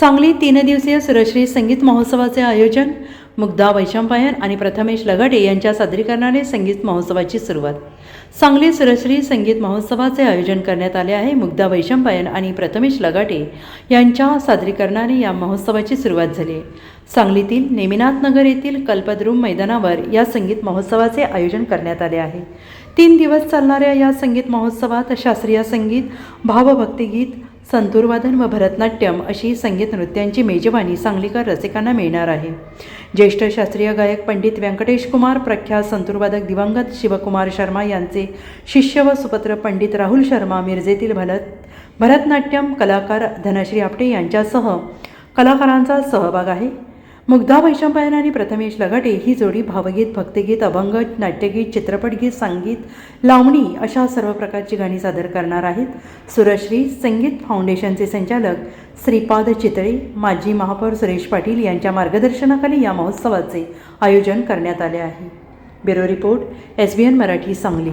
सांगली तीन दिवसीय सुरश्री संगीत महोत्सवाचे आयोजन मुग्धा वैशंपायन आणि प्रथमेश लगाटे यांच्या सादरीकरणाने संगीत महोत्सवाची सुरुवात. सांगली सुरश्री संगीत महोत्सवाचे आयोजन करण्यात आले आहे मुग्धा वैशंपायन आणि प्रथमेश लगाटे यांच्या सादरीकरणाने या महोत्सवाची सुरुवात झाली. आहे सांगलीतील नेमिनाथनगर येथील कल्पद्रुम मैदानावर या संगीत महोत्सवाचे आयोजन करण्यात आले आहे. तीन दिवस चालणाऱ्या या संगीत महोत्सवात शास्त्रीय संगीत भावभक्तिगीत संतूरवादन व भरतनाट्यम अशी संगीत नृत्यांची मेजवानी सांगलीकर रसिकांना मिळणार आहे. ज्येष्ठ शास्त्रीय गायक पंडित व्यंकटेश कुमार प्रख्यात संतूरवादक दिवंगत शिवकुमार शर्मा यांचे शिष्य व सुपुत्र पंडित राहुल शर्मा मिरजेतील भरत भरतनाट्यम कलाकार धनश्री आपटे यांच्यासह कलाकारांचा सहभाग आहे. मुग्धा वैशंपायन आणि प्रथमेश लगाटे ही जोडी भावगीत भक्तिगीत अभंग नाट्यगीत चित्रपटगीत संगीत लावणी अशा सर्व प्रकारची गाणी सादर करणार आहेत. सुरश्री संगीत फाउंडेशनचे संचालक श्रीपाद चितळे माजी महापौर सुरेश पाटील यांच्या मार्गदर्शनाखाली या महोत्सवाचे आयोजन करण्यात आले आहे. Bureau report S B N Marathi Sangli.